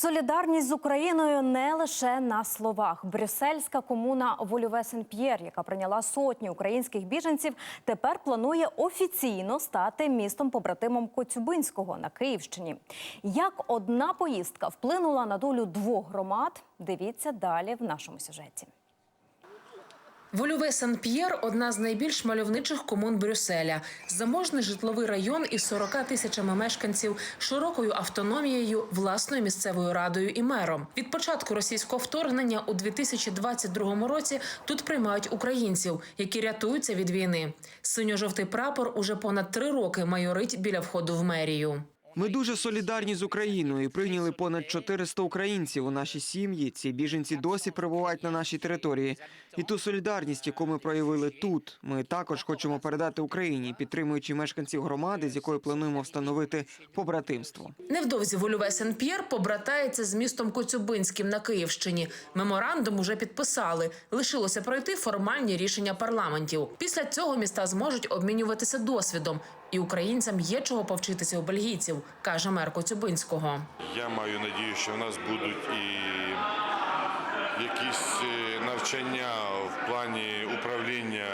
Солідарність з Україною не лише на словах. Брюссельська комуна Вольове Сен-П'єр, яка прийняла сотні українських біженців, тепер планує офіційно стати містом побратимом Коцюбинського на Київщині. Як одна поїздка вплинула на долю двох громад? Дивіться далі в нашому сюжеті. Вольове Сан-П'єр – одна з найбільш мальовничих комун Брюсселя. Заможний житловий район із 40 тисячами мешканців, широкою автономією, власною місцевою радою і мером. Від початку російського вторгнення у 2022 році тут приймають українців, які рятуються від війни. Синьо-жовтий прапор уже понад три роки майорить біля входу в мерію. Ми дуже солідарні з Україною прийняли понад 400 українців у наші сім'ї. Ці біженці досі перебувають на нашій території. І ту солідарність, яку ми проявили тут, ми також хочемо передати Україні, підтримуючи мешканців громади, з якою плануємо встановити побратимство. Невдовзі Вольове Сен-П'єр побратається з містом Коцюбинським на Київщині. Меморандум уже підписали. Лишилося пройти формальні рішення парламентів. Після цього міста зможуть обмінюватися досвідом. І українцям є чого повчитися у бельгійців, каже мер Коцюбинського. Я маю надію, що в нас будуть і якісь е, навчання в плані управління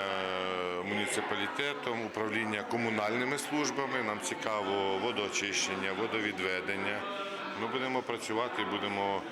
муніципалітетом, управління комунальними службами. Нам цікаво водоочищення, водовідведення. Ми будемо працювати будемо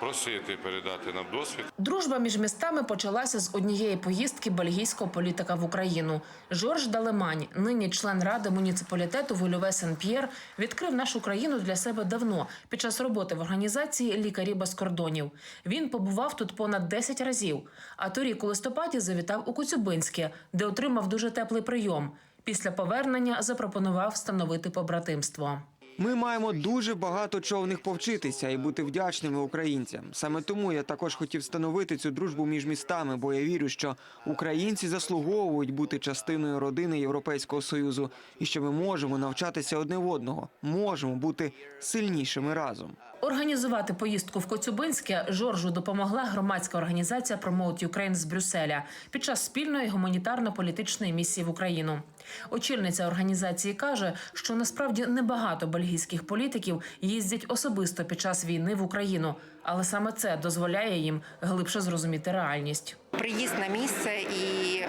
просити передати нам досвід. Дружба між містами почалася з однієї поїздки бельгійського політика в Україну. Жорж Далемань, нині член ради муніципалітету Вольове Сен-П'єр, відкрив нашу країну для себе давно під час роботи в організації Лікарі без кордонів. Він побував тут понад 10 разів. А торік у листопаді завітав у Коцюбинське, де отримав дуже теплий прийом. Після повернення запропонував встановити побратимство. Ми маємо дуже багато чого в них повчитися і бути вдячними українцям. Саме тому я також хотів встановити цю дружбу між містами, бо я вірю, що українці заслуговують бути частиною родини Європейського союзу, і що ми можемо навчатися одне в одного, можемо бути сильнішими разом. Організувати поїздку в Коцюбинське Жоржу допомогла громадська організація Promote Ukraine з Брюсселя під час спільної гуманітарно-політичної місії в Україну. Очільниця організації каже, що насправді небагато бельгійських політиків їздять особисто під час війни в Україну, але саме це дозволяє їм глибше зрозуміти реальність. Приїзд на місце і е,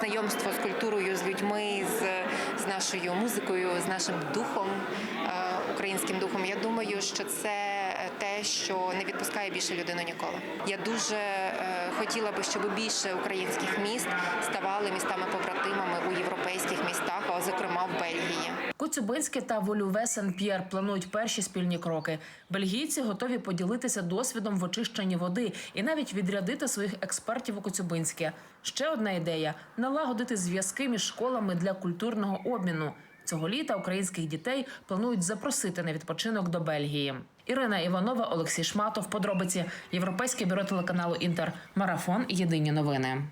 знайомство з культурою, з людьми, з, з нашою музикою, з нашим духом, е, українським духом. Я думаю, що це те, що не відпускає більше людину ніколи. Я дуже е, хотіла би, щоб більше українських міст ставали містами побратимами у європейських містах, а зокрема в Бельгії. Коцюбинське та Волюве Сен-П'єр планують перші спільні кроки. Бельгійці готові поділитися досвідом в очищенні води і навіть відрядити своїх експертів у Коцюбинське. Ще одна ідея налагодити зв'язки між школами для культурного обміну. Цього літа українських дітей планують запросити на відпочинок до Бельгії. Ірина Іванова, Олексій Шматов. Подробиці Європейське бюро телеканалу Інтер. Марафон. Єдині новини.